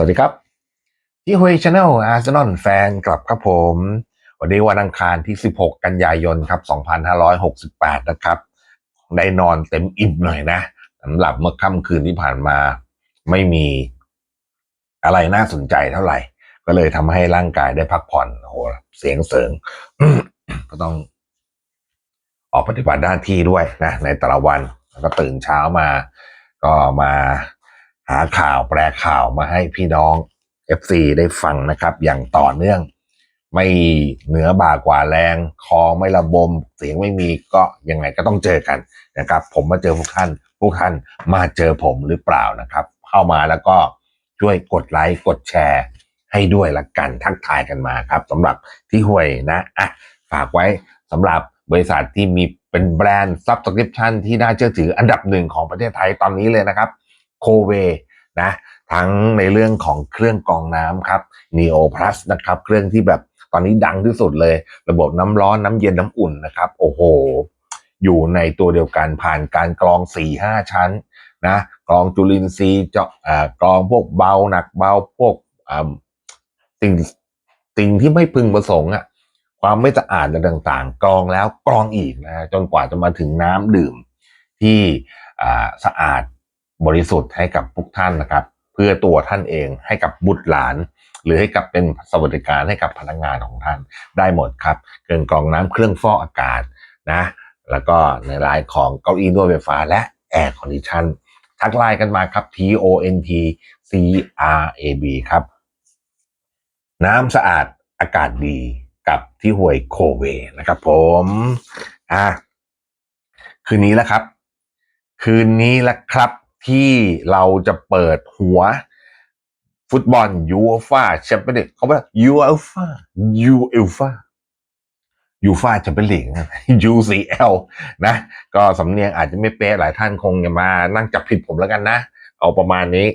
สวัสดีครับ ที่ฮุยชาแนลอาร์เซนอลแฟนกลับครับผม วันนี้วันอังคารที่ 16 กันยายนครับ 2568 นะครับ ได้นอนเต็มอิ่มหน่อยนะสำหรับเมื่อค่ำคืนที่ผ่านมา ไม่มีอะไรน่าสนใจเท่าไหร่ ก็เลยทำให้ร่างกายได้พักผ่อนโอ้โหเสียงเสริง ก็ต้อง ออกปฏิบัติหน้าที่ด้วยนะ ในแต่ละวันแล้วก็ตื่นเช้ามา ก็มา หาข่าวแปลข่าวมาให้พี่น้อง FC ได้ฟังนะครับ อย่างต่อเนื่อง ไม่เหนือบ่ากว่าแรง คอไม่ระบม เสียงไม่มีก็ยังไงก็ต้องเจอกันนะครับ ผมมาเจอพวกท่านพวกท่านมาเจอผมหรือเปล่านะครับ เข้ามาแล้วก็ช่วยกดไลค์กดแชร์ให้ด้วยละกันทักทายกันมาครับสำหรับที่ห่วยนะอะฝากไว้สำหรับบริษัทที่มีเป็นแบรนด์ซับสคริปชันที่น่าเชื่อถืออันดับหนึ่งของประเทศไทยตอนนี้เลยนะครับ โคเวนะทั้งในเรื่องของเครื่องกรองน้ำครับ Neo Plus นะครับ เครื่องที่แบบตอนนี้ดังที่สุดเลย ระบบน้ำร้อนน้ำเย็นน้ำอุ่นนะครับ โอ้โห อยู่ในตัวเดียวกันผ่านการกรอง4ี่ห้าชั้นนะกรองจุลินทรีย์เจาะกรองพวกเบาหนักเบาพวกสิ่งสิ่งที่ไม่พึงประสงค์อะความไม่สะอาดอะไรต่างๆ กรองแล้วกรองอีกนะจนกว่าจะมาถึงน้ำดื่มที่สะอาด บริสุทธิ์ให้กับทุกท่านนะครับ เพื่อตัวท่านเองให้กับบุตรหลาน หรือให้กับเป็นสวัสดิการให้กับพนักงานของท่านได้หมดครับเครื่องกรองน้ำเครื่องฟอกอากาศนะแล้วก็ในรายของเก้าอี้นวดไฟฟ้าและแอร์คอนดิชันทักไลน์กันมาครับ T O N T C R A B ครับ น้ำสะอาดอากาศดีกับที่ห่วยโคเวนะครับผมอะคืนนี้แล้วครับ คืนนี้แหละครับ ที่เราจะเปิดหัว ฟุตบอลยูฟาแชมเปี้ยนลีกเขาว่ายูฟายูเอลฟายูฟาแชมเปี้ยนลีก UCL นะ ก็สำเนียงอาจจะไม่เป๊ะหลายท่านคงจะมานั่งจับผิดผมแล้วกันนะ เอาประมาณนี้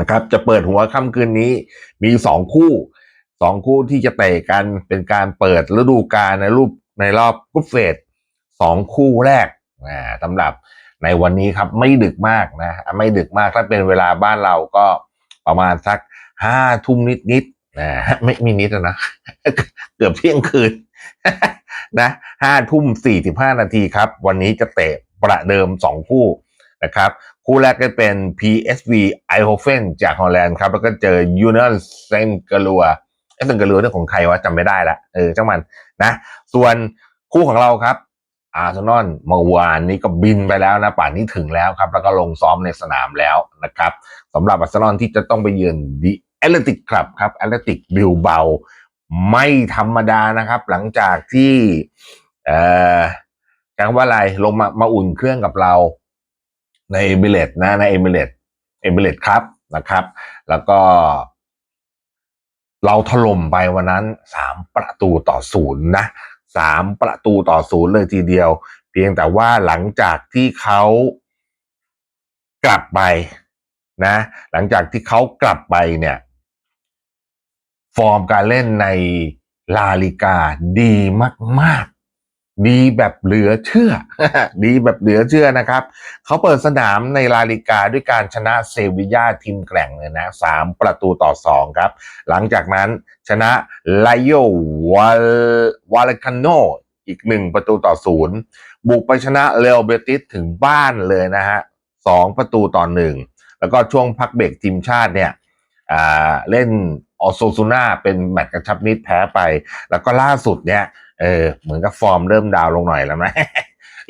นะครับ จะเปิดหัวค่ำคืนนี้ มีสองคู่สองคู่ที่จะเตะกันเป็นการเปิดฤดูกาลในรูปในรอบกรุ๊ปเฟสสองคู่แรกนะสำหรับ ในวันนี้ครับไม่ดึกมากนะไม่ดึกมากถ้าเป็นเวลาบ้านเราก็ประมาณสักห้าทุ่มนิดนิดๆนะไม่มีนิดนะเกือบเที่ยงคืนนะห้าทุ่มสี่สิบห้านาทีครับ วันนี้จะเตะประเดิมสองคู่นะครับ คู่แรกก็เป็น PSV Eindhoven จากฮอลแลนด์ครับ แล้วก็เจอ Union Saint Gallois ไอ้เซนกาลัวเนี่ยของใครวะจำไม่ได้ละเออจังมันนะ ส่วนคู่ของเราครับ อาร์เซนอลเมื่อวานนี้ก็บินไปแล้วนะป่านนี้ถึงแล้วครับ แล้วก็ลงซ้อมในสนามแล้วนะครับสำหรับอาร์เซนอลที่จะต้องไปเยือนดิแอตเลติกครับครับแอตเลติกบิลเบาไม่ธรรมดานะครับ หลังจากที่เอ่อจังว่าอะไรลงมามาอุ่นเครื่องกับเราในเอมิเรตนะในเอมิเรตเอมิเรตครับนะครับ แล้วก็ เราถล่มไปวันนั้นสามประตูต่อศูนย์นะ สามประตูต่อศูนย์เลยทีเดียว เพียงแต่ว่าหลังจากที่เขากลับไปนะ หลังจากที่เขากลับไปเนี่ย ฟอร์มการเล่นในลาลิกาดีมาก ๆ ดีแบบเหลือเชื่อ ดีแบบเหลือเชื่อนะครับ เขาเปิดสนามในลาลิกาด้วยการชนะเซวิยาทีมแกร่งเลยนะสามประตูต่อสองครับ หลังจากนั้นชนะไลโยวาลวาเลคานโนอีกหนึ่งประตูต่อศูนย์บุกไปชนะเรอัลเบติสถึงบ้านเลยนะฮะสองประตูต่อหนึ่งแล้วก็ช่วงพักเบรกทีมชาติเนี่ยอ่าเล่นออโซซูน่าเป็นแมตช์กระชับมิตรแพ้ไป แล้วก็ล่าสุดเนี่ย เออเหมือนกับฟอร์มเริ่มดาวลงหน่อยแล้วไหม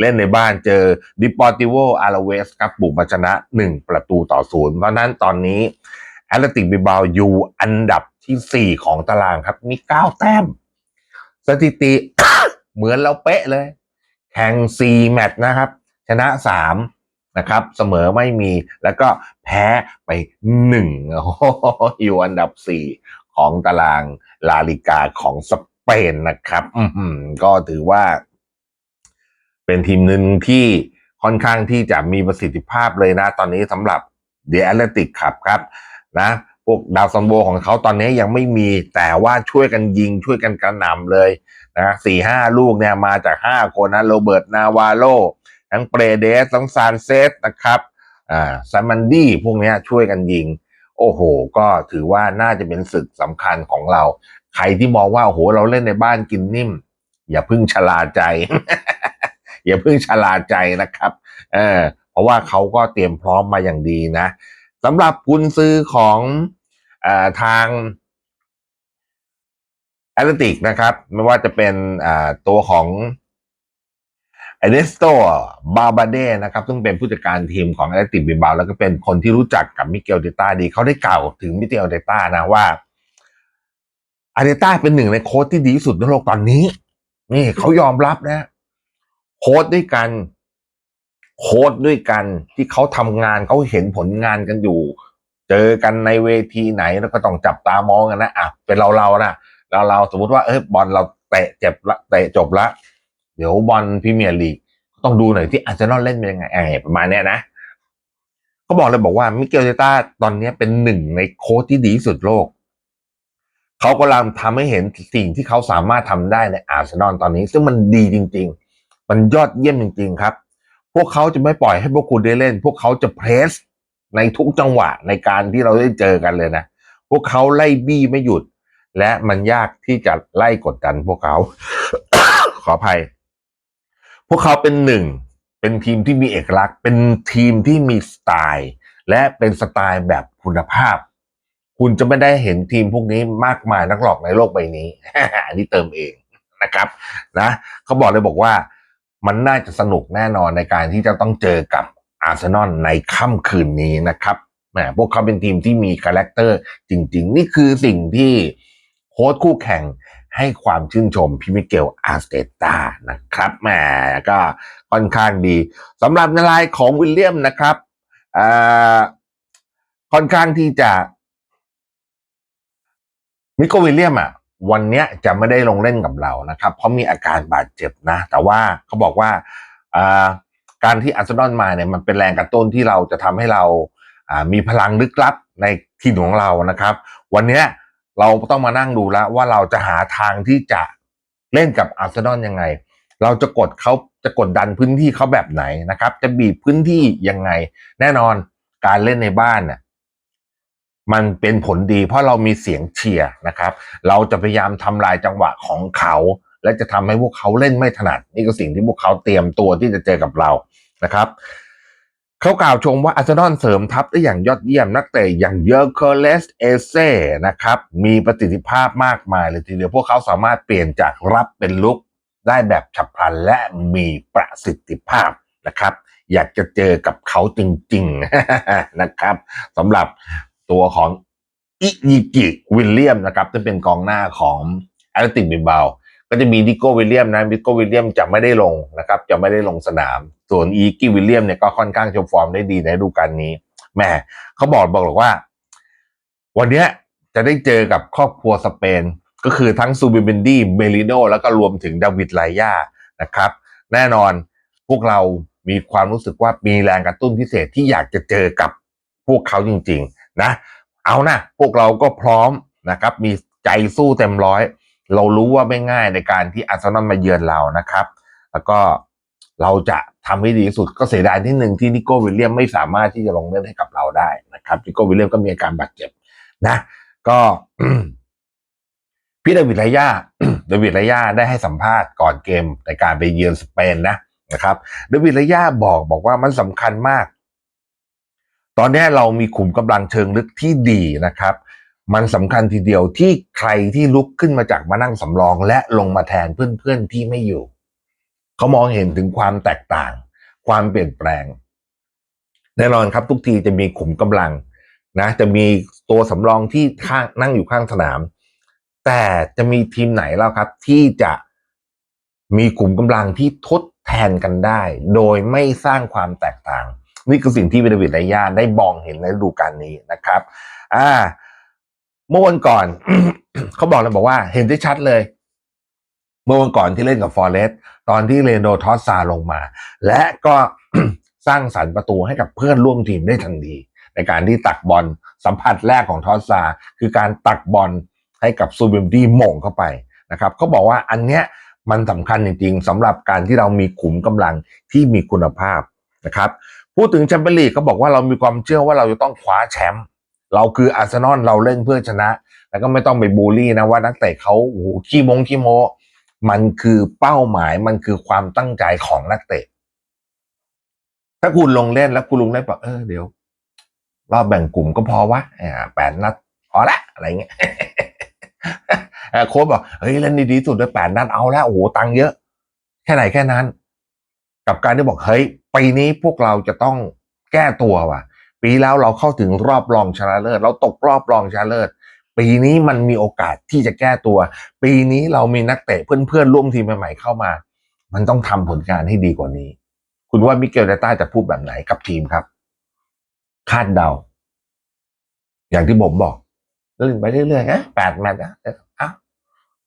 เล่นในบ้านเจอดิปอร์ติโวอาราเวสครับบุกมาชนะ 1 ประตูต่อศูนย์เพราะนั้นตอนนี้แอตเลติกบิบาอยู่อันดับทีสี่ 4 ของตารางครับมี 9 แต้ม สถิติเหมือนเราเป๊ะเลย แข่ง 4 แมตช์นะครับ ชนะ 3 นะครับ เสมอไม่มีแล้วก็แพ้ไป1โอ้โหอยู่อันดับ 4 ของตารางลาลิกาของสเปนนะครับ อืก็ถือว่า เป็นทีมหนึ่งที่ค่อนข้างที่จะมีประสิทธิภาพเลยนะ ตอนนี้สำหรับเด e แอตเลติกครับครับ นะพวกดาวซันโบของเขาตอนนี้ยังไม่มีแต่ว่าช่วยกันยิงช่วยกันกระหน่ำเลยนะสี่ห้าลูกเนี่ยมาจากห้าคนนะโรเบิร์ตนาวาโลทั้งเปรเดสทั้งซานเซสนะครับอ่าซามันดี้พวกนี้ช่วยกันยิง โอ้โห ก็ถือว่าน่าจะเป็นศึกสำคัญของเรา ใครที่มองว่าโอ้โห เราเล่นในบ้านกินนิ่ม อย่าพึ่งชะลาใจ อย่าพึ่งชะลาใจนะครับ เออเพราะว่าเขาก็เตรียมพร้อมมาอย่างดีนะสำหรับกุนซื้อของอทางแอตเลติกนะครับ ไม่ว่าจะเป็นตัวของ เอเดสโตบาบาเดนะครับซึ่งเป็นผู้จัดการทีมของแอตติบิลบาแล้วก็เป็นคนที่รู้จักกับมิเกลเดต้าดีเขาได้กล่าวถึงมิเกลเดต้านะว่าอาเดต้าเป็นหนึ่งในโค้ชที่ดีที่สุดในโลกตอนนี้ นี่เขายอมรับนะ โค้ชด้วยกัน โค้ดด้วยกันที่เขาทำงานเขาเห็นผลงานกันอยู่ เจอกันในเวทีไหนแล้วก็ต้องจับตามองกันนะอะเป็นเราเรานะเราเราสมมติว่าเออบอลเราเตะเจ็บละเตะจบละ เดี๋ยวบอลพรีเมียร์ลีกต้องดูหน่อยที่อาร์เซนอลเล่นเป็นยังไงอประมาณเนี้ยนะเขาบอกเลยบอกว่ามิเกลเตต้าตอนนี้เป็นหนึ่งในโค้ชที่ดีที่สุดโลก เขากำลังทำให้เห็นสิ่งที่เขาสามารถทำได้ในอาร์เซนอลตอนนี้ ซึ่งมันดีจริง ๆ มันยอดเยี่ยมจริง ๆ ครับ พวกเขาจะไม่ปล่อยให้พวกคุณได้เล่น พวกเขาจะเพรสในทุกจังหวะในการที่เราได้เจอกันเลยนะ พวกเขาไล่บี้ไม่หยุด และมันยากที่จะไล่กดดันพวกเขา ขออภัย พวกเขาเป็นหนึ่ง เป็นทีมที่มีเอกลักษณ์ เป็นทีมที่มีสไตล์ และเป็นสไตล์แบบคุณภาพ คุณจะไม่ได้เห็นทีมพวกนี้มากมายนักหรอกในโลกใบนี้ อันนี้เติมเองนะครับนะเขาบอกเลยบอกว่ามันน่าจะสนุกแน่นอนในการที่จะต้องเจอกับอาร์เซนอลในค่ำคืนนี้นะครับแหมพวกเขาเป็นทีมที่มีคาแรคเตอร์จริง ๆ นี่คือสิ่งที่ โค้ชคู่แข่งให้ความชื่นชมพี่มิเกลอาร์สเตตานะครับแหมก็ค่อนข้างดีสำหรับนรายของวิลเลียมนะครับค่อนข้างที่จะมิโกวิลเลียมอะวันเนี้ยจะไม่ได้ลงเล่นกับเรานะครับ เพราะมีอาการบาดเจ็บนะ แต่ว่าเขาบอกว่าการที่อาร์เซนอลมาเนี่ยมันเป็นแรงกระตุ้นที่เราจะทำให้เราอ่ามีพลังลึกลับในทีมของเรานะครับ วันเนี้ย เราต้องมานั่งดูแล้วว่าเราจะหาทางที่จะเล่นกับอาร์เซนอลยังไง เราจะกดเขาจะกดดันพื้นที่เขาแบบไหนนะครับ จะบีบพื้นที่ยังไง แน่นอนการเล่นในบ้านเนี่ยมันเป็นผลดีเพราะเรามีเสียงเชียร์นะครับ เราจะพยายามทำลายจังหวะของเขา และจะทำให้พวกเขาเล่นไม่ถนัด นี่ก็สิ่งที่พวกเขาเตรียมตัวที่จะเจอกับเรานะครับ เขากล่าวชมว่าอาร์เซนอลเสริมทัพได้อย่างยอดเยี่ยมนักเตะอย่างเยอร์เคเลสเอเซ่นะครับมีประสิทธิภาพมากมายเลยทีเดียวพวกเขาสามารถเปลี่ยนจากรับเป็นลุกได้แบบฉับพลันและมีประสิทธิภาพนะครับ อยากจะเจอกับเขาจริงๆนะครับสำหรับตัวของอิยิกิวิลเลียมนะครับที่เป็นกองหน้าของแอตติกบิลบา ก็จะมีดิโก้วิลเลียมนะดิโก้วิลเลียมจะไม่ได้ลงนะครับ จะไม่ได้ลงสนาม ส่วนอีกิวิลเลียมเนี่ยก็ค่อนข้างโชว์ฟอร์มได้ดีในฤดูกาลนี้แม่เขาบอกบอกเลยว่า วันเนี้ยจะได้เจอกับครอบครัวสเปน ก็คือทั้งซูบิเบนดี้เมลิโนแล้วก็รวมถึงดาวิดไลยานะครับ แน่นอนพวกเรามีความรู้สึกว่ามีแรงกระตุ้นพิเศษที่อยากจะเจอกับพวกเขาจริง ๆ นะ เอานะพวกเราก็พร้อมนะครับ มีใจสู้เต็มร้อย เรารู้ว่าไม่ง่ายในการที่อาร์เซนอลมาเยือนเรานะครับ แล้วก็เราจะทำให้ดีที่สุดก็เสียดายที่หนึ่งที่นิโก้วิลเลียมไม่สามารถที่จะลงเล่นให้กับเราได้นะครับนิโก้วิลเลียมก็มีอาการบาดเจ็บนะ ก็พี่เดวิดไลยาเดวิดไลยาได้ให้สัมภาษณ์ก่อนเกมในการไปเยือนสเปนนะนะครับเดวิดไลยาบอกบอกว่ามันสำคัญมาก ตอนนี้เรามีขุมกำลังเชิงลึกที่ดีนะครับ มันสำคัญทีเดียวที่ใครที่ลุกขึ้นมาจากมานั่งสำรอง และลงมาแทนเพื่อนๆที่ไม่อยู่ เขามองเห็นถึงความแตกต่าง ความเปลี่ยนแปลง แน่นอนครับทุกทีจะมีขุมกำลังนะจะมีตัวสำรองที่ข้างนั่งอยู่ข้างสนาม แต่จะมีทีมไหนแล้วครับ ที่จะมีขุมกำลังที่ทดแทนกันได้ โดยไม่สร้างความแตกต่าง นี่คือสิ่งที่เดวิดไลยาได้มองเห็นในฤดูกาลนี้นะครับ อ่า เมื่อวันก่อน เขาบอกเลยบอกว่าเห็นได้ชัดเลย เมื่อวันก่อนที่เล่นกับฟอร์เรสต์ตอนที่เรโนทอสซาลงมา และก็สร้างสรรค์ประตูให้กับเพื่อนร่วมทีมได้ทันที ในการที่ตักบอลสัมผัสแรกของทอสซา คือการตักบอลให้กับซูบิมดีหม่งเข้าไปนะครับเขาบอกว่าอันเนี้ยมันสำคัญจริงๆสำหรับการที่เรามีขุมกำลังที่มีคุณภาพนะครับพูดถึงแชมเปี้ยนลีกเขาบอกว่าเรามีความเชื่อว่าเราจะต้องคว้าแชมป์ เราคืออาร์เซนอลเราเล่นเพื่อชนะ แล้วก็ไม่ต้องไปบูลลี่นะว่านักเตะเขาโอ้โหขี้มงขี้โมมันคือเป้าหมายมันคือความตั้งใจของนักเตะ ถ้าคุณลงเล่นแล้วคุณลงเล่นบอกเออเดี๋ยวรอบแบ่งกลุ่มก็พอวะอ่าแปดนัดพอละอะไรเงี้ยโค้ชบอกเฮ้ยเล่นดีๆสุดเลยแปดนัดเอาแล้วโอ้โหตังค์เยอะ แค่ไหนแค่นั้น กับการที่บอกเฮ้ยปีนี้พวกเราจะต้องแก้ตัวว่ะ ปีแล้วเราเข้าถึงรอบรองชนะเลิศเราตกรอบรองชนะเลิศปีนี้มันมีโอกาสที่จะแก้ตัว ปีนี้เรามีนักเตะเพื่อนๆร่วมทีมใหม่ๆเข้ามา มันต้องทำผลงานให้ดีกว่านี้ คุณว่ามิเกลเดต้าจะพูดแบบไหนกับทีมครับ คาดเดา อย่างที่ผมบอกเล่นไปเรื่อยๆนะแปดแมตช์นะเอ้า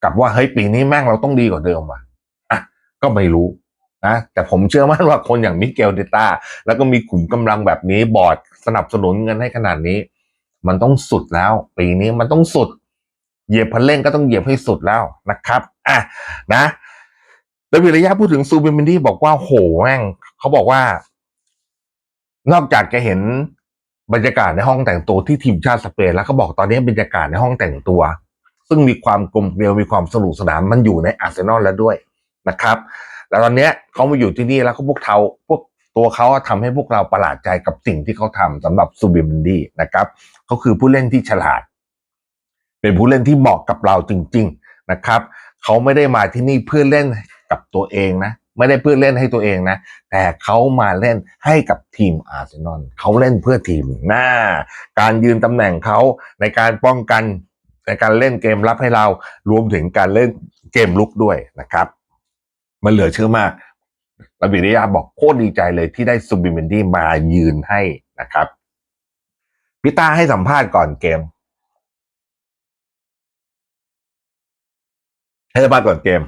กลับว่าเฮ้ยปีนี้แม่งเราต้องดีกว่าเดิมว่ะอะก็ไม่รู้ นะแต่ผมเชื่อมั่นว่าคนอย่างมิเกลเดต้าแล้วก็มีขุมกำลังแบบนี้บอร์ดสนับสนุนเงินให้ขนาดนี้ มันต้องสุดแล้ว ปีนี้มันต้องสุด เหยียบพันเร่งก็ต้องเหยียบให้สุดแล้วนะครับอะนะแล้ววิริยะพูดถึงซูเปอร์มินดี้บอกว่าโหแม่งเขาบอกว่า นอกจากจะเห็นบรรยากาศในห้องแต่งตัวที่ทีมชาติสเปนแล้วเขาบอกตอนนี้บรรยากาศในห้องแต่งตัว ซึ่งมีความกลมเกลียวมีความสนุกสนานมันอยู่ในอาร์เซนอลแล้วด้วยนะครับ แล้วตอนเนี้ยเขามาอยู่ที่นี่แล้วก็พวกเขาพวกตัวเขาอะทำให้พวกเราประหลาดใจกับสิ่งที่เขาทำสำหรับซูบิมนดี้นะครับเขาคือผู้เล่นที่ฉลาด เป็นผู้เล่นที่เหมาะกับเราจริง ๆนะครับเขาไม่ได้มาที่นี่เพื่อเล่นกับตัวเองนะไม่ได้เพื่อเล่นให้ตัวเองนะ แต่เขามาเล่นให้กับทีมอาร์เซนอลเขาเล่นเพื่อทีมหน้า การยืนตำแหน่งเขาในการป้องกันในการเล่นเกมรับให้เรารวมถึงการเล่นเกมลุกด้วยนะครับ มันเหลือเชื่อมากรบียริยาบอกโคตรดีใจเลยที่ได้ซูบิเมนดี้มายืนให้นะครับพี่ตาให้สัมภาษณ์ก่อนเกม ให้สัมภาษณ์ก่อนเกม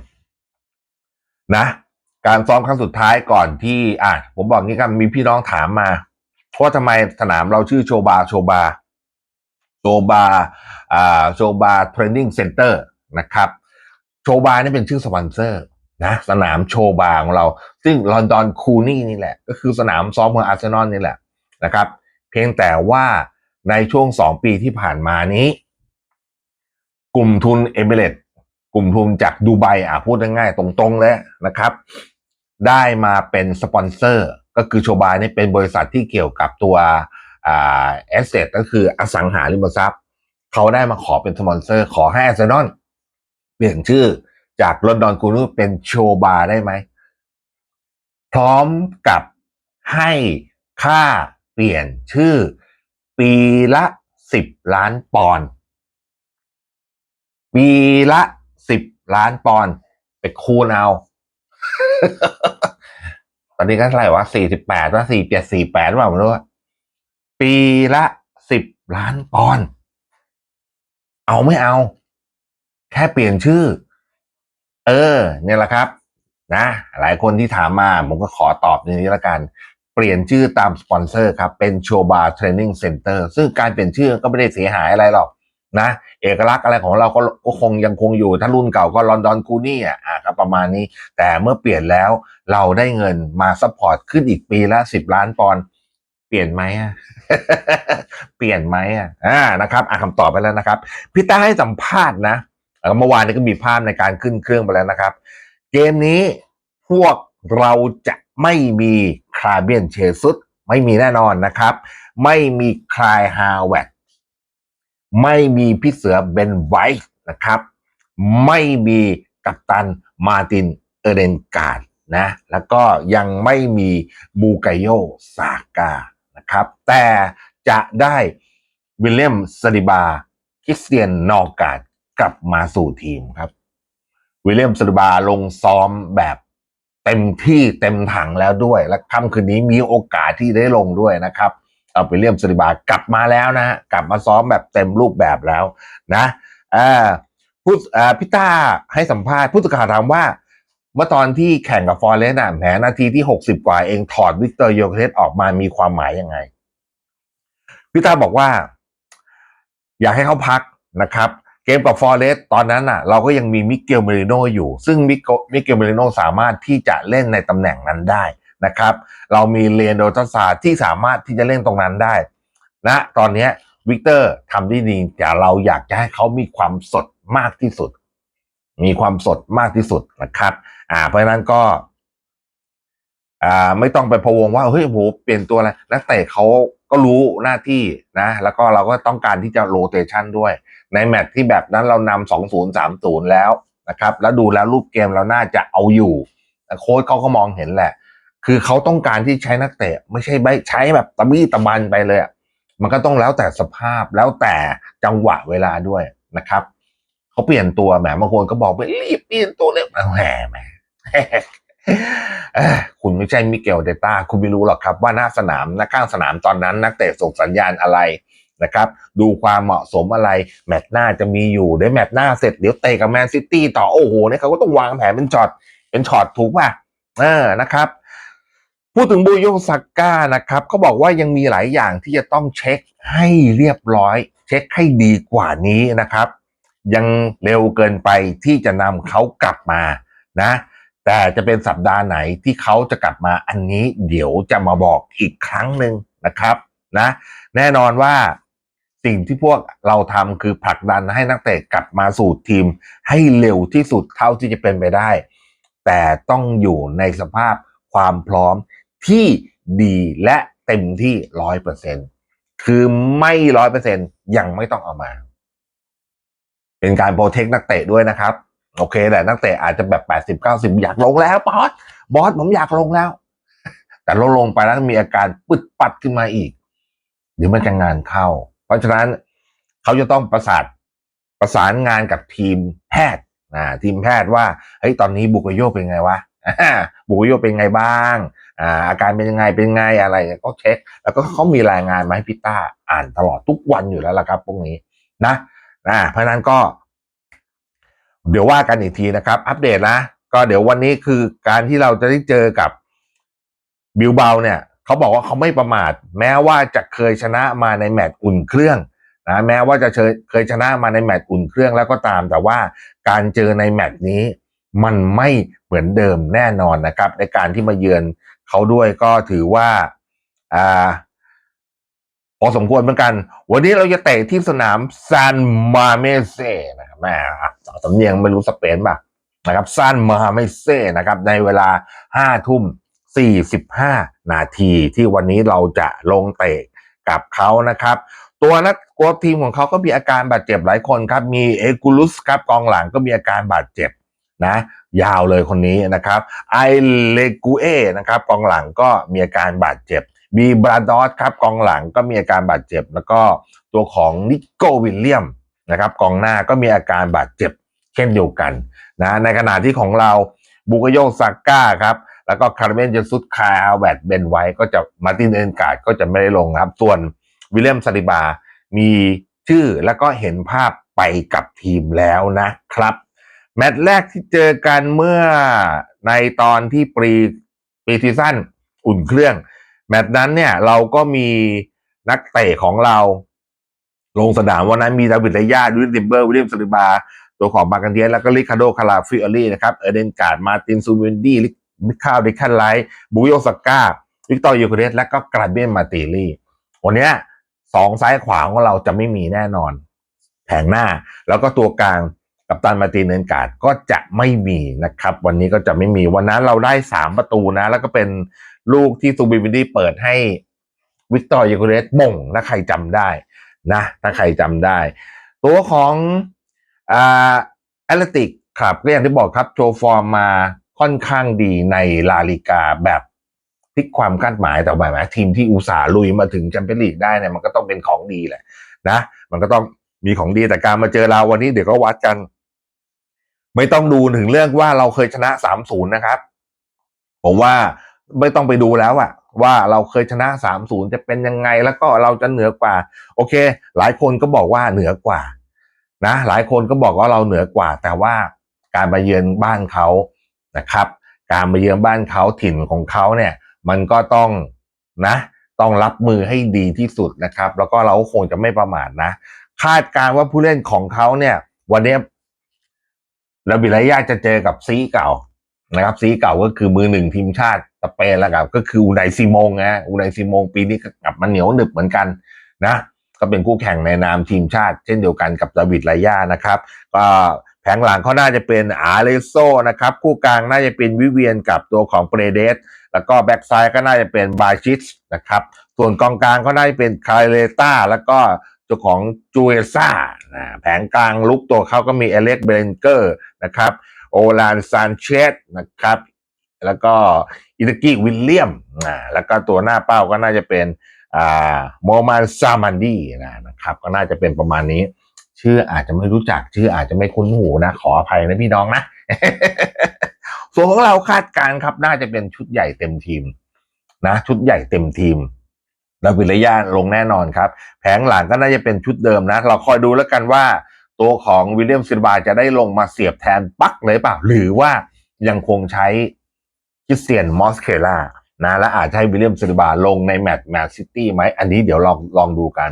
นะ การซ้อมครั้งสุดท้ายก่อนที่ อะ ผมบอกงี้กันมีพี่น้องถามมาว่าทำไมสนามเราชื่อโชบา โชบา โชบา อ่า โชบาเทรนนิ่งเซ็นเตอร์นะครับ โชบานี่เป็นชื่อสปอนเซอร์ นะสนามโชว์บาของเรา ซึ่งลอนดอนคูนี่นี่แหละ ก็คือสนามซ้อมของอาร์เซนอลนี่แหละนะครับ เพียงแต่ว่าในช่วงสองปีที่ผ่านมานี้ กลุ่มทุนเอเมเรตกลุ่มทุนจากดูไบอะพูดง่ายๆตรงๆเลยนะครับ ได้มาเป็นสปอนเซอร์ ก็คือโชบานี่เป็นบริษัทที่เกี่ยวกับตัวอ่าแอสเซทก็คืออสังหาริมทรัพย์ เขาได้มาขอเป็นสปอนเซอร์ ขอให้อาร์เซนอลเปลี่ยนชื่อ จากลอนดอนกูนูเป็นโชว์บาร์ได้ไหม พร้อมกับให้ค่าเปลี่ยนชื่อปีละสิบล้านปอนด์ปีละสิบล้านปอนด์ไปคูณเอาตอนนี้ก็เท่าไหร่วะสี่สิบแปดว่าสี่เจ็ดสี่แปดว่าไม่รู้ปีละสิบล้านปอนด์เอาไม่เอา แค่เปลี่ยนชื่อ เออ เนี่ยแหละครับ นะ หลายคนที่ถามมา ผมก็ขอตอบในนี้ละกัน เปลี่ยนชื่อตามสปอนเซอร์ครับ เป็นโชบาเทรนนิ่งเซ็นเตอร์ซึ่งการเปลี่ยนชื่อก็ไม่ได้เสียหายอะไรหรอกนะ เอกลักษณ์อะไรของเราก็ก็คงยังคงอยู่ ถ้ารุ่นเก่าก็ลอนดอนคูนี่อะก็ประมาณนี้ แต่เมื่อเปลี่ยนแล้วเราได้เงินมาซัพพอร์ตขึ้นอีกปีละสิบล้านปอนด์เปลี่ยนไหมอะเปลี่ยนไหมอะอ่านะครับอะคำตอบไปแล้วนะครับพี่ต้าให้สัมภาษณ์นะ แล้วก็เมื่อวานนี้ก็มีภาพในการขึ้นเครื่องไปแล้วนะครับ เกมนี้พวกเราจะไม่มีคาเบียนเชซุสไม่มีแน่นอนนะครับ ไม่มีคลายฮาวเวตไม่มีพี่เสือเบนไวท์นะครับ ไม่มีกัปตันมาตินเอเรนการ์ดนะแล้วก็ยังไม่มีบูไกโยซากานะครับ แต่จะได้วิลเลียมสติบาคริสเตียนนอการ์ด กลับมาสู่ทีมครับ วิลเลียมสติบาลงซ้อมแบบเต็มที่เต็มถังแล้วด้วย และค่ำคืนนี้มีโอกาสที่ได้ลงด้วยนะครับ เอาวิลเลียมสติบากลับมาแล้วนะฮะกลับมาซ้อมแบบเต็มรูปแบบแล้วนะอ่าผู้อ่าพี่ต้าให้สัมภาษณ์ผู้สื่อข่าวถามว่า เมื่อตอนที่แข่งกับฟอร์เรสต์อะแหมนาทีที่หกสิบกว่าเองถอดวิกเตอร์โยเคสออกมามีความหมายยังไงพี่ต้าบอกว่า อยากให้เขาพักนะครับ เกมกับฟอร์เรสต์ตอนนั้นอะ เราก็ยังมีมิเกลเมริโนอยู่ ซึ่งมิเกลมิเกลเมริโนสามารถที่จะเล่นในตำแหน่งนั้นได้นะครับ เรามีเรียนโดตัสซาที่สามารถที่จะเล่นตรงนั้นได้นะตอนนี้วิกเตอร์ทำได้ดีแต่เราอยากจะให้เขามีความสดมากที่สุด มีความสดมากที่สุดนะครับ อ่า เพราะฉะนั้นก็อ่าไม่ต้องไปพะวงว่าเฮ้ยโหเปลี่ยนตัวอะไรนักเตะเขา ก็รู้หน้าที่นะ แล้วก็เราก็ต้องการที่จะโรเตชันด้วย ในแมตช์ที่แบบนั้นเรานำสองศูนย์สามศูนย์แล้วนะครับ แล้วดูแล้วรูปเกมเราน่าจะเอาอยู่โค้ชเขาก็มองเห็นแหละ คือเขาต้องการที่ใช้นักเตะ ไม่ใช่ใบใช้แบบตะบี้ตะบันไปเลยอะมันก็ต้องแล้วแต่สภาพแล้วแต่จังหวะเวลาด้วยนะครับเขาเปลี่ยนตัวแหมบางคนก็บอกไปรีบเปลี่ยนตัวเลยแหมแหม คุณไม่ใช่มิเกลเดต้าคุณไม่รู้หรอกครับว่าหน้าสนามหน้าข้างสนามตอนนั้น นักเตะส่งสัญญาณอะไรนะครับ ดูความเหมาะสมอะไร แมตช์หน้าจะมีอยู่เดี๋ยวแมตช์หน้าเสร็จเดี๋ยวเตะกับแมนซิตี้ต่อโอ้โหเนี่ยเขาก็ต้องวางแผนเป็นช็อตเป็นช็อตถูกป่ะเออนะครับ พูดถึงบูโยซาก้านะครับเขาบอกว่ายังมีหลายอย่างที่จะต้องเช็คให้เรียบร้อย เช็คให้ดีกว่านี้นะครับ ยังเร็วเกินไปที่จะนำเขากลับมานะ แต่จะเป็นสัปดาห์ไหนที่เขาจะกลับมาอันนี้เดี๋ยวจะมาบอกอีกครั้งหนึ่งนะครับนะแน่นอนว่าสิ่งที่พวกเราทำคือผลักดันให้นักเตะกลับมาสู่ทีมให้เร็วที่สุดเท่าที่จะเป็นไปได้ แต่ต้องอยู่ในสภาพความพร้อมที่ดีและเต็มที่ร้อยเปอร์เซ็นคือไม่ร้อยเปอร์เซ็นยังไม่ต้องเอามา เป็นการโปรเทคนักเตะด้วยนะครับ โอเคแหละนักเตะอาจจะแบบแปดสิบเก้าสิบอยากลงแล้วบอสบอสผมอยากลงแล้ว แต่เราลงไปแล้วมีอาการปึดปัดขึ้นมาอีกเดี๋ยวมันจะงานเข้า เพราะฉะนั้นเขาจะต้องประสานประสานงานกับทีมแพทย์นะทีมแพทย์ว่าเฮ้ยตอนนี้บุกโยเป็นไงวะบุกโยเป็นไงบ้างอ่าอาการเป็นยังไงเป็นไงอะไรก็เช็ค แล้วก็เขามีรายงานมาให้พี่ต้าอ่านตลอดทุกวันอยู่แล้วล่ะครับพวกนี้นะอ่าเพราะฉะนั้นก็ เดี๋ยวว่ากันอีกทีนะครับ อัปเดตนะ ก็เดี๋ยววันนี้คือการที่เราจะได้เจอกับบิลเบาเนี่ยเขาบอกว่าเขาไม่ประมาท แม้ว่าจะเคยชนะมาในแมตช์อุ่นเครื่องนะแม้ว่าจะเคยเคยชนะมาในแมตช์อุ่นเครื่องแล้วก็ตาม แต่ว่าการเจอในแมตช์นี้ มันไม่เหมือนเดิมแน่นอนนะครับ ในการที่มาเยือนเขาด้วยก็ถือว่าอ่าพอสมควรเหมือนกัน วันนี้เราจะเตะที่สนามซานมาเมเซ่นะครับ แม่อะสำเนียงไม่รู้สเปนป่ะนะครับซานมาเมเซ่นะครับ ในเวลาห้าทุ่มสี่สิบห้านาทีที่วันนี้เราจะลงเตะกับเขานะครับ ตัวนักกวทีมของเขาก็มีอาการบาดเจ็บหลายคนครับ มีเอกูลุสครับกองหลังก็มีอาการบาดเจ็บนะ ยาวเลยคนนี้นะครับไอเลกูเอนะครับกองหลังก็มีอาการบาดเจ็บมีบราดอสครับกองหลังก็มีอาการบาดเจ็บ แล้วก็ตัวของนิโกวิลเลียม นะครับกองหน้าก็มีอาการบาดเจ็บเช่นเดียวกันนะในขณะที่ของเราบุกโยซาก้าครับแล้วก็คาร์เมนเจซุสคาร์แวดเบนไว้ก็จะมาตินเอนการ์ดก็จะไม่ได้ลงครับ ส่วนวิลเลียมซาลิบา มีชื่อแล้วก็เห็นภาพไปกับทีมแล้วนะครับ แมตช์แรกที่เจอกันเมื่อในตอนที่ปรีปีซีซั่นอุ่นเครื่อง แมตช์นั้นเนี่ยเราก็มีนักเตะของเรา ลงสนามวันนั้นมีดาวิดระยาวิลเลียมเบอร์วิลเลียมซาลิบา ตัวของบากันเดียแล้วก็ริคาโดคาราฟิออรี่นะครับเอเดนการ์ดมาตินซูเวนดี้ลิคาดิคันไลท์บูโยสก้าวิกตอร์ยูเคเรสและก็กราเบียนมาติลี่วันเนี้ยสองซ้ายขวาของเราจะไม่มีแน่นอน แผงหน้าแล้วก็ตัวกลางกับตันมาตินเนนการ์ดก็จะไม่มีนะครับ วันนี้ก็จะไม่มีวันนั้นเราได้สามประตูนะ แล้วก็เป็นลูกที่ซูบิวินดี้เปิดให้วิกตอร์ยูเคเรสม่งถ้าใครจำได้ นะถ้าใครจำได้ ตัวของอ่าแอตเลติกครับก็อย่างที่บอกครับโชว์ฟอร์มมาค่อนข้างดีในลาลิกาแบบพลิกความคาดหมายแต่หมายหมาทีมที่อุตส่าห์ลุยมาถึงแชมเปี้ยนลีกได้เนี่ยมันก็ต้องเป็นของดีแหละนะ มันก็ต้องมีของดีแต่การมาเจอเราวันนี้เดี๋ยวก็วัดกัน ไม่ต้องดูถึงเรื่องว่าเราเคยชนะสามศูนย์นะครับ ผมว่าไม่ต้องไปดูแล้วอะ ว่าเราเคยชนะสามศูนย์จะเป็นยังไงแล้วก็เราจะเหนือกว่า โอเค หลายคนก็บอกว่าเหนือกว่านะหลายคนก็บอกว่าเราเหนือกว่า แต่ว่าการมาเยือนบ้านเขานะครับ การมาเยือนบ้านเขาถิ่นของเขาเนี่ยมันก็ต้องนะต้องรับมือให้ดีที่สุดนะครับ แล้วก็เราคงจะไม่ประมาทนะ คาดการณ์ว่าผู้เล่นของเขาเนี่ยวันนี้ระบิรายาจะเจอกับซีเก่านะครับ ซีเก่าก็คือมือหนึ่งทีมชาติ สเปนแล้วครับก็คืออูไนซิโมงนะอูไนซิโมงปีนี้ก็กลับมาเหนียวหนึบเหมือนกันนะก็เป็นคู่แข่งในนามทีมชาติ เช่นเดียวกันกับดาวิดไลยานะครับ ก็แผงหลังเขาน่าจะเป็นอาเลโซนะครับ คู่กลางน่าจะเป็นวิเวียนกับตัวของเปรเดส แล้วก็แบ็กซ้ายก็น่าจะเป็นบาชิสนะครับ ส่วนกองกลางก็น่าจะเป็นคาเลต้า แล้วก็ตัวของจูเอซ่านะแผงกลางลุกตัวเขาก็มีเอเล็กเบรนเกอร์นะครับ โอลานซานเชสนะครับ แล้วก็อิตากิวิลเลียมนะแล้วก็ตัวหน้าเป้าก็น่าจะเป็นอ่าโมมันซามันดีนะครับ ก็น่าจะเป็นประมาณนี้ ชื่ออาจจะไม่รู้จักชื่ออาจจะไม่คุ้นหูนะ ขออภัยนะพี่น้องนะ ส่วนของเราคาดการณ์ครับ น่าจะเป็นชุดใหญ่เต็มทีม นะ ชุดใหญ่เต็มทีมแล้ววิระยาลงแน่นอนครับ แผงหลังก็น่าจะเป็นชุดเดิมนะ เราคอยดูแล้วกันว่า ตัวของวิลเลียมซิลวาจะได้ลงมาเสียบแทนปักเลยเปล่า หรือว่ายังคงใช้ คริสเตียนมอสเคล่านะและอาจจะให้วิลเลียมซิลวาลงในแมตช์แมนซิตี้ไหมอันนี้เดี๋ยวลองลองดูกัน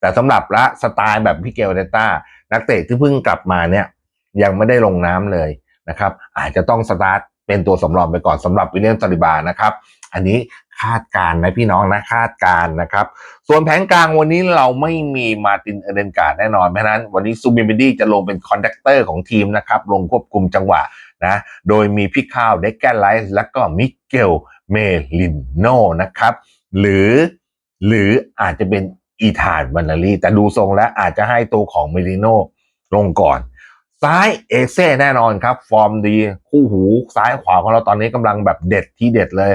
แต่สำหรับละสไตล์แบบพี่เกลเดต้านักเตะที่เพิ่งกลับมาเนี่ยยังไม่ได้ลงน้ำเลยนะครับ อาจจะต้องสตาร์ทเป็นตัวสำรองไปก่อนสำหรับวิลเลียมซาลิบานะครับ อันนี้คาดการณ์นะพี่น้องนะคาดการณ์นะครับ ส่วนแผงกลางวันนี้เราไม่มีมาตินเอเดนการ์ดแน่นอนเพราะฉะนั้น วันนี้ซูบิมบดี้จะลงเป็นคอนดักเตอร์ของทีมนะครับ ลงควบคุมจังหวะ นะ โดยมีพี่ข้าวเด็กแกนไลท์และก็มิเกลเมลินโนนะครับ หรือหรืออาจจะเป็นอีธานวันนารีแต่ดูทรงแล้วอาจจะให้ตัวของเมลิโนลงก่อน ซ้ายเอเซ่แน่นอนครับ ฟอร์มดีคู่หูซ้ายขวาของเราตอนนี้กำลังแบบเด็ดที่เด็ดเลย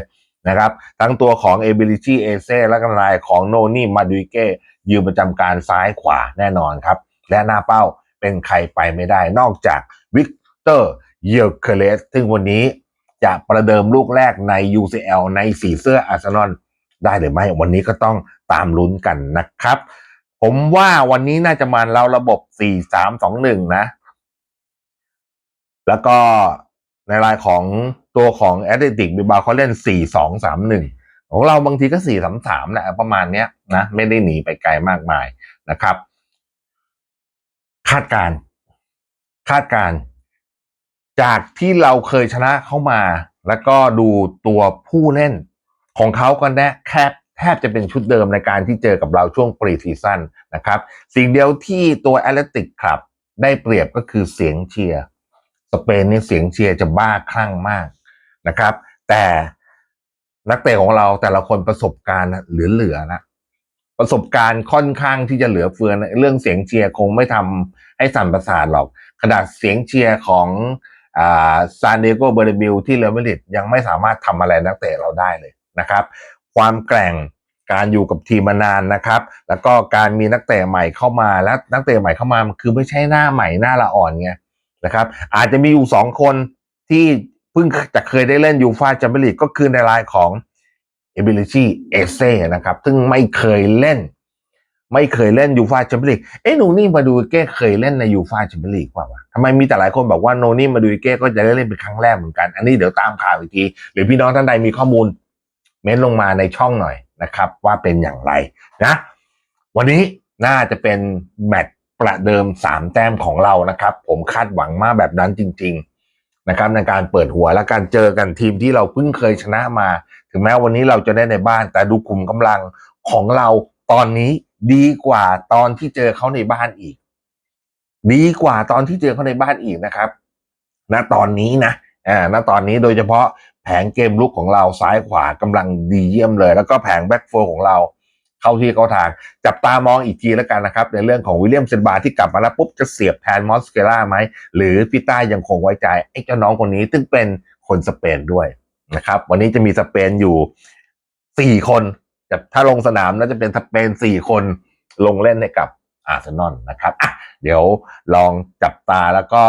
นะครับทั้งตัวของเอเบลิชีเอเซ่และกำลายของโนนี่มาดุยเก้ยืนประจำการซ้ายขวาแน่นอนครับ และหน้าเป้าเป็นใครไปไม่ได้นอกจากวิกเตอร์ เยอร์เคเลสซึ่งวันนี้จะประเดิมลูกแรกใน UCL ในสีเสื้ออาร์เซนอลได้หรือไม่วันนี้ก็ต้องตามลุ้นกันนะครับ ผมว่าวันนี้น่าจะมาเราระบบ 4-3-2-1 นะ แล้วก็ในรายของตัวของแอตเลติกบิบาเขาเล่น 4-2-3-1 ของเราบางทีก็ 4-3-3 แหละประมาณเนี้ยนะไม่ได้หนีไปไกลมากมายนะครับ คาดการ คาดการ จากที่เราเคยชนะเข้ามา แล้วก็ดูตัวผู้เล่นของเขาก็แน่แคบแทบจะเป็นชุดเดิมในการที่เจอกับเราช่วงปรีซีซั่นนะครับ สิ่งเดียวที่ตัวแอตเลติกครับได้เปรียบก็คือเสียงเชียร์สเปนนี่เสียงเชียร์จะบ้าคลั่งมากนะครับ แต่นักเตะของเราแต่ละคนประสบการณ์เหลือๆนะประสบการณ์ค่อนข้างที่จะเหลือเฟือนะเรื่องเสียงเชียร์คงไม่ทำให้สั่นประสาทหรอกขนาดเสียงเชียร์ของ ซานเดโกเบอร์บิลที่เรอัลมาดริดยังไม่สามารถทำอะไรนักเตะเราได้เลยนะครับ ความแกร่งการอยู่กับทีมมานานนะครับ แล้วก็การมีนักเตะใหม่เข้ามาและนักเตะใหม่เข้ามามันคือไม่ใช่หน้าใหม่หน้าละอ่อนไงนะครับ อาจจะมีอยู่สองคนที่เพิ่งจะเคยได้เล่นยูฟาแชมเปี้ยนลีกก็คือในรายของเอเบลิชีเอเซ่นะครับ ซึ่งไม่เคยเล่น ไม่เคยเล่นยูฟาแชมเปี้ยนลีกเอ๊ะโนนี่มาดูเก้เคยเล่นในยูฟาแชมเปี้ยนลีกเปล่าวะทำไมมีแต่หลายคนบอกว่าโนนี่มาดูเก้ก็จะได้เล่นเป็นครั้งแรกเหมือนกัน อันนี้เดี๋ยวตามข่าวอีกทีหรือพี่น้องท่านใดมีข้อมูล เม้นลงมาในช่องหน่อยนะครับ ว่าเป็นอย่างไรนะ วันนี้น่าจะเป็นแมตช์ประเดิมสามแต้มของเรานะครับ ผมคาดหวังมากแบบนั้นจริง ๆนะครับ ในการเปิดหัวและการเจอกันทีมที่เราเพิ่งเคยชนะมา ถึงแม้วันนี้เราจะได้ในบ้านแต่ดูกลุ่มกำลังของเราตอนนี้ ดีกว่าตอนที่เจอเขาในบ้านอีก ดีกว่าตอนที่เจอเขาในบ้านอีกนะครับณตอนนี้นะอ่าณตอนนี้โดยเฉพาะแผงเกมลุกของเราซ้ายขวากำลังดีเยี่ยมเลย แล้วก็แผงแบ็กโฟของเราเข้าที่เข้าทาง จับตามองอีกทีแล้วกันนะครับ ในเรื่องของวิลเลียมเซนบาที่กลับมาแล้วปุ๊บจะเสียบแทนมอสเกล่าไหม หรือพี่ต้ายังคงไว้ใจไอ้เจ้าน้องคนนี้ซึ่งเป็นคนสเปนด้วยนะครับ วันนี้จะมีสเปนอยู่สี่คน แต่ถ้าลงสนามน่าจะเป็นสเปนสี่คนลงเล่นให้กับอาร์เซนอลนะครับอะเดี๋ยวลองจับตาแล้วก็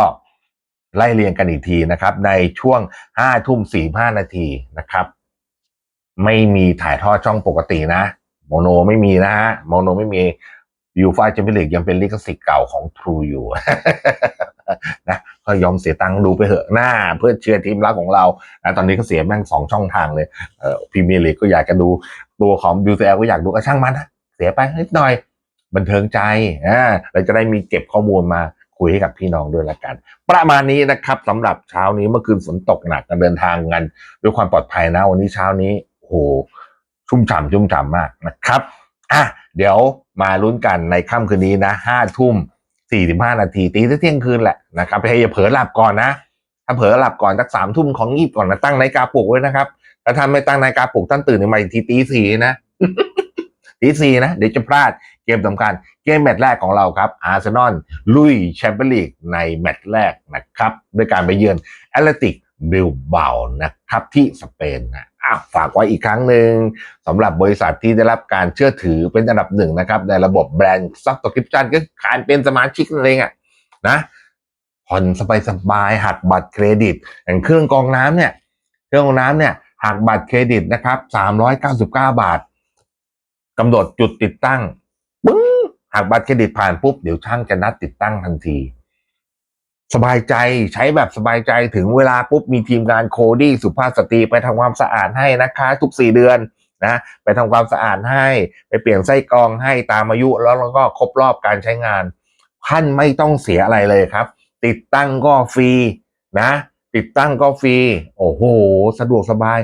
ไล่เรียงกันอีกทีนะครับ ในช่วงห้าทุ่มสี่ห้านาทีนะครับ ไม่มีถ่ายทอดช่องปกตินะโมโนไม่มีนะฮะโมโนไม่มียูฟาแชมเปี้ยนลีกยังเป็นลิขสิทธิ์เก่าของ True อยู่นะก็ยอมเสียตังค์ดูไปเหอะหน้า เพื่อเชียร์ทีมรักของเรานะตอนนี้ก็เสียแม่งสองช่องทางเลยเออพรีเมียร์ลีกก็อยากจะดู ตัวของ UCL ก็อยากดูก็ช่างมันนะเสียไปนิดหน่อยบันเทิงใจอ่าเราจะได้มีเก็บข้อมูลมาคุยให้กับพี่น้องด้วยละกัน ประมาณนี้นะครับสำหรับเช้านี้เมื่อคืนฝนตกหนักกันเดินทางกันด้วยความปลอดภัยนะวันนี้เช้านี้โหชุ่มฉ่ำชุ่มฉ่ำมากนะครับอะเดี๋ยวมาลุ้นกันในค่ำคืนนี้นะห้าทุ่มสี่สิบห้านาทีตีเที่ยงคืนแหละนะครับให้อย่าเผลอหลับก่อนนะ ถ้าเผลอหลับก่อนสักสามทุ่มของงีบก่อนนะตั้งนาฬิกาปลุกไว้นะครับ ถ้าท่านไม่ตั้งนาฬิกาปลุกท่านตื่นมาอีกทีตีสี่นะตีสี่นะ เดี๋ยวจะพลาดเกมสำคัญ เกมแมตช์แรกของเราครับอาร์เซนอลลุยแชมเปี้ยนลีกในแมตช์แรกนะครับด้วยการไปเยือนแอตเลติกบิลเบานะครับที่สเปนนะอ้าวฝากไว้อีกครั้งหนึ่งสำหรับบริษัทที่ได้รับการเชื่อถือเป็นอันดับหนึ่งนะครับ ในระบบแบรนด์ซับสคริปชันก็การเป็นสมาชิกนั่นเองอะนะผ่อนสบายๆหักบัตรเครดิตอย่างเครื่องกองน้ำเนี่ย เครื่องกองน้ำเนี่ย หักบัตรเครดิตนะครับ399บาทกำหนดจุดติดตั้งปึ้งหักบัตรเครดิตผ่านปุ๊บเดี๋ยวช่างจะนัดติดตั้งทันที สบายใจใช้แบบสบายใจถึงเวลาปุ๊บมีทีมงานโคดี้สุภาพสตรีไปทำความสะอาดให้นะคะ ทุกสี่เดือนนะไปทำความสะอาดให้ ไปเปลี่ยนไส้กรองให้ตามอายุแล้วแล้วก็ครบรอบการใช้งานท่านไม่ต้องเสียอะไรเลยครับ ติดตั้งก็ฟรีนะ ติดตั้งก็ฟรี โอ้โห สะดวกสบาย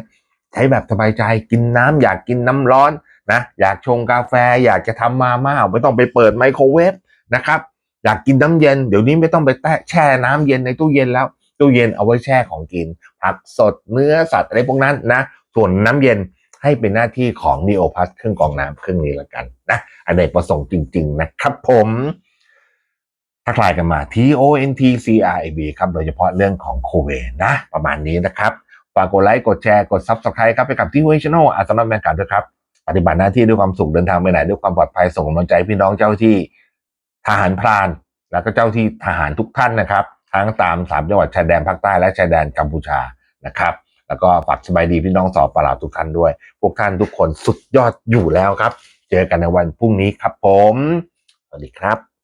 ใช้แบบสบายใจ กินน้ำอยากกินน้ำร้อนนะ อยากชงกาแฟ อยากจะทำมาม่าไม่ต้องไปเปิดไมโครเวฟนะครับ อยากกินน้ำเย็น เดี๋ยวนี้ไม่ต้องไปแช่น้ำเย็นในตู้เย็นแล้ว ตู้เย็นเอาไว้แช่ของกิน ผักสด เนื้อสัตว์อะไรพวกนั้นนะ ส่วนน้ำเย็นให้เป็นหน้าที่ของ n e o p l u s เครื่องกรองน้ำเครื่องนี้ละกันนะ อันไหนประสงค์จริง ๆ นะครับผม ทักทายกันมา T O N T C R A B ครับ โดยเฉพาะเรื่องของโควิดนะ ประมาณนี้นะครับ ฝากกดไลค์ กดแชร์ กด Subscribe ครับ ไปกับที่ w ว Channel อาสนะแมนการด้วยครับ ปฏิบัติหน้าที่ด้วยความสุข เดินทางไปไหน ด้วยความปลอดภัย ส่งกำลังใจพี่น้องเจ้าที่ทหารพราน แล้วก็เจ้าที่ทหารทุกท่านนะครับ ทั้งตามสามจังหวัดชายแดนภาคใต้และชายแดนกัมพูชานะครับ แล้วก็ฝากสบายดีพี่น้องสอบประหลาดทุกท่านด้วย พวกท่านทุกคนสุดยอดอยู่แล้วครับ เจอกันในวันพรุ่งนี้ครับผม สวัสดีครับ